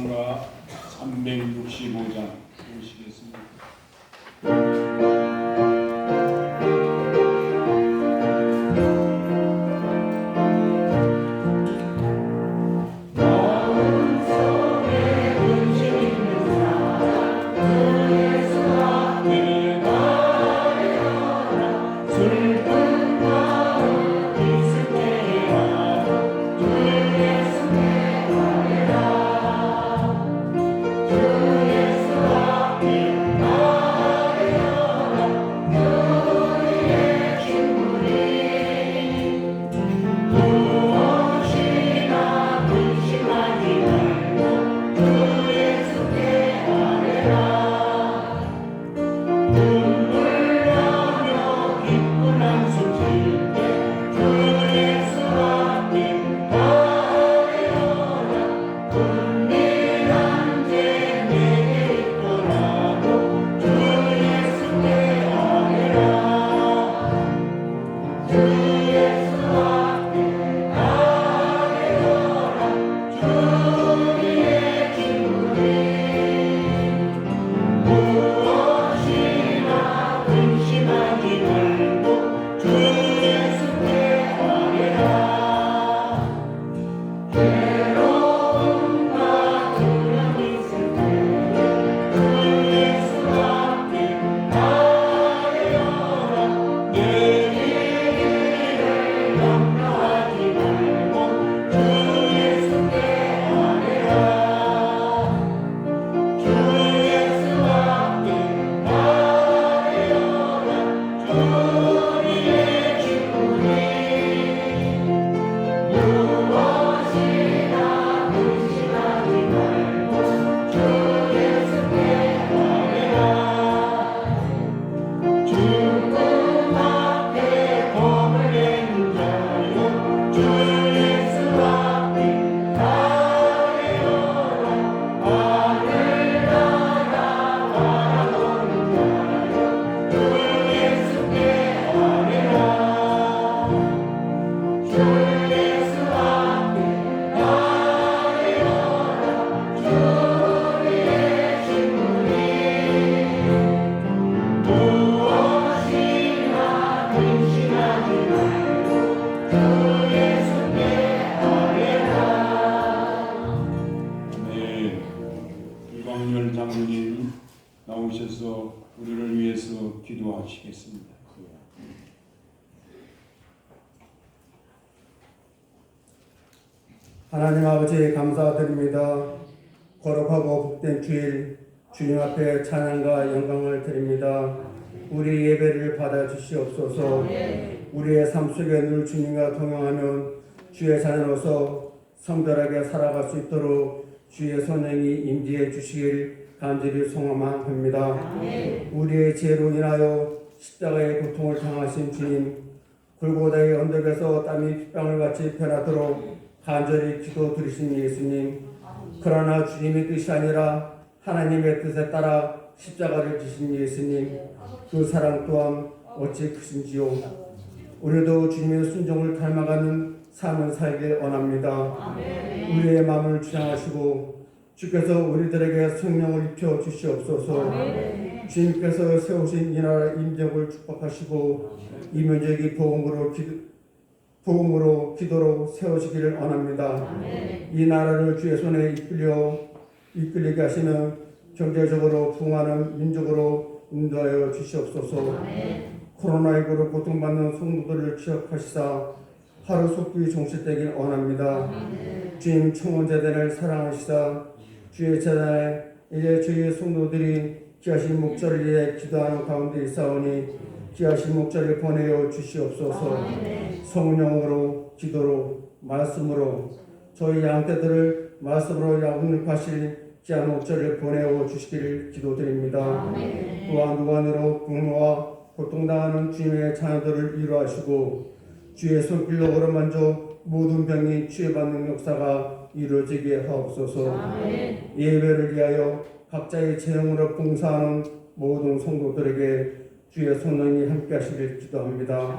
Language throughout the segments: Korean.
찬양가 365장 보시겠습니다. 유광열 장로님 나오셔서 우리를 위해서 기도하시겠습니다. 하나님 아버지 감사드립니다. 거룩하고 복된 주일 주님 앞에 찬양과 영광을 드립니다. 우리 예배를 받아 주시옵소서. 우리의 삶 속에 늘 주님과 동행하면 주의 자녀로서 성결하게 살아갈 수 있도록 주의 선행이 임재해 주시길 간절히 소망합니다. 우리의 죄로 인하여 십자가의 고통을 당하신 주님, 골고다의 언덕에서 땀이 핏방울 같이 변하도록 간절히 기도 드리신 예수님, 그러나 주님의 뜻이 아니라 하나님의 뜻에 따라 십자가를 지신 예수님, 그 사랑 또한 어찌 크신지요. 우리도 주님의 순종을 닮아가는 삶을 살길 원합니다. 우리의 마음을 주장하시고 주께서 우리들에게 성령을 입혀 주시옵소서. 주님께서 세우신 이 나라 임적을 축복하시고 이면적이 복음으로 기도, 복음으로 기도로 세우시기를 원합니다. 이 나라를 주의 손에 이끌려 이끌리게 하시는 경제적으로 부흥하는 민족으로 인도하여 주시옵소서. 코로나19로 고통받는 성도들을 기억하시사 하루 속히 종식되길 원합니다. 주님 청원제단을 사랑하시사 주의 재단에 이제 주의 성도들이 귀하신 목자를 위해 기도하는 가운데 있사오니 귀하신 목자를 보내어 주시옵소서 성령으로 기도로 말씀으로 저희 양떼들을 말씀으로 양육하실 귀한 목자를 보내어 주시기를 기도드립니다. 또한 무관으로 분노와 고통당하는 주님의 자녀들을 위로하시고 주의 손길로 어루만져 모든 병이 치유받는 역사가 이루어지게 하옵소서. 예배를 위하여 각자의 재능으로 봉사하는 모든 성도들에게 주의 손능이 함께 하시길 기도합니다.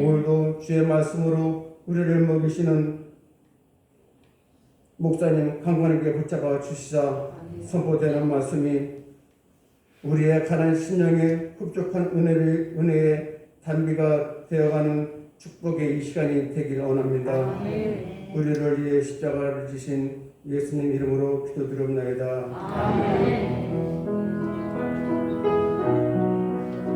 오늘도 주의 말씀으로 우리를 먹이시는 목사님 강건하게 붙잡아 주시자 선포되는 말씀이 우리의 가난 심령에 흡족한 은혜를 은혜의 단비가 되어가는 축복의 이 시간이 되기를 원합니다. 우리를 위해 십자가를 지신 예수님 이름으로 기도드립나이다.